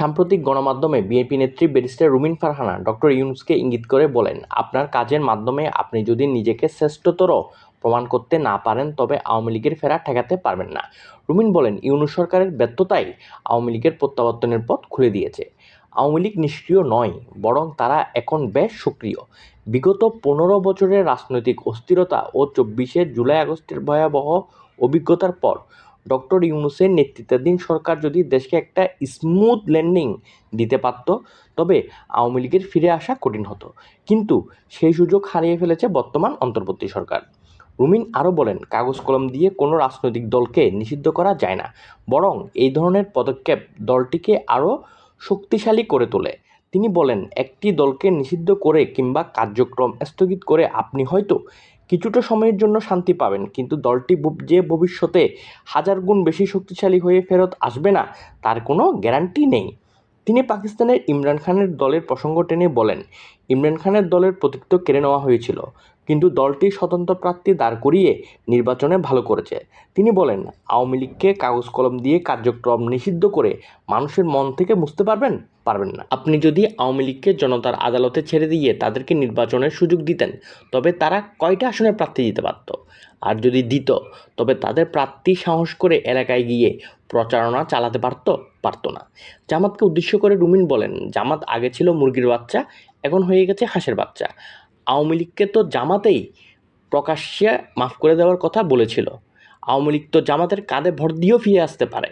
সাম্প্রতিক গণমাধ্যমে বিএনপি নেত্রী ব্যারিস্টার রুমিন ফারহানা ডক্টর ইউনুসকে ইঙ্গিত করে বলেন, আপনার কাজের মাধ্যমে আপনি যদি নিজেকে শ্রেষ্ঠতর প্রমাণ করতে না পারেন, তবে আওয়ামী লীগের ফেরা ঠেকাতে পারবেন না। রুমিন বলেন, ইউনুস সরকারের ব্যর্থতাই আওয়ামী লীগের প্রত্যাবর্তনের পথ খুলে দিয়েছে। আওয়ামী লীগ নিষ্ক্রিয় নয়, বরং তারা এখন বেশ সক্রিয়। বিগত পনেরো বছরের রাজনৈতিক অস্থিরতা ও চব্বিশের জুলাই আগস্টের ভয়াবহ অভিজ্ঞতার পর ডক্টর ইউনুসের নেতৃত্বাধীন সরকার যদি দেশকে একটা স্মুথ ল্যান্ডিং দিতে পারত, তবে আওয়ামী লীগের ফিরে আসা কঠিন হতো। কিন্তু সেই সুযোগ হারিয়ে ফেলেছে বর্তমান অন্তর্বর্তী সরকার। রুমিন আরও বলেন, কাগজ কলম দিয়ে কোনো রাজনৈতিক দলকে নিষিদ্ধ করা যায় না, বরং এই ধরনের পদক্ষেপ দলটিকে আরও শক্তিশালী করে তোলে। তিনি বলেন, একটি দলকে নিষিদ্ধ করে কিংবা কার্যক্রম স্থগিত করে আপনি হয়তো কিছুটা সময়ের জন্য শান্তি পাবেন, কিন্তু দলটি যে ভবিষ্যতে হাজার গুণ বেশি শক্তিশালী হয়ে ফেরত আসবে না, তার কোনো গ্যারান্টি নেই। তিনি পাকিস্তানের ইমরান খানের দলের প্রসঙ্গ টেনে বলেন, ইমরান খানের দলের প্রতীক কেড়ে নেওয়া হয়েছিল, কিন্তু দলটি স্বতন্ত্র প্রার্থী দাঁড় করিয়ে নির্বাচনে ভালো করেছে। তিনি বলেন, আওয়ামী লীগকে কাগজ কলম দিয়ে কার্যক্রম নিষিদ্ধ করে মানুষের মন থেকে বুঝতে পারবেন? পারবেন না। আপনি যদি আওয়ামী লীগকে জনতার আদালতে ছেড়ে দিয়ে তাদেরকে নির্বাচনের সুযোগ দিতেন, তবে তারা কয়টা আসনে প্রার্থী দিতে পারত? আর যদি দিত, তবে তাদের প্রার্থী সাহস করে এলাকায় গিয়ে প্রচারণা চালাতে পারত পারত না। জামাতকে উদ্দেশ্য করে রুমিন বলেন, জামাত আগে ছিল মুরগির বাচ্চা, এখন হয়ে গেছে হাঁসের বাচ্চা। আওয়ামী লীগকে তো জামাতেই প্রকাশ্যে মাফ করে দেওয়ার কথা বলেছিল। আওয়ামী লীগ তো জামাতের কাঁধে ভর দিয়েও ফিরে আসতে পারে।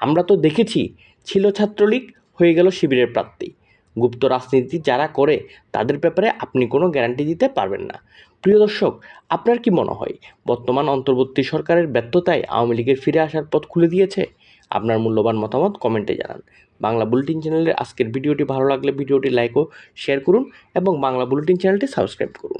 আমরা তো দেখেছি, ছিল ছাত্রলীগ, হয়ে গেল শিবিরের প্রার্থী গুপ্ত রাজনীতি যারা করে, তাদের ব্যাপারে আপনি কোনো গ্যারান্টি দিতে পারবেন না। প্রিয় দর্শক, আপনার কি মনে হয়, বর্তমান অন্তর্বর্তী সরকারের ব্যর্থতায় আওয়ামী লীগের ফিরে আসার পথ খুলে দিয়েছে? আপনার মূল্যবান মতামত কমেন্টে জানান। বাংলা বুলেটিন চ্যানেলের আজকের ভিডিওটি ভালো লাগলে ভিডিওটি লাইক ও শেয়ার করুন এবং বাংলা বুলেটিন চ্যানেলটি সাবস্ক্রাইব করুন।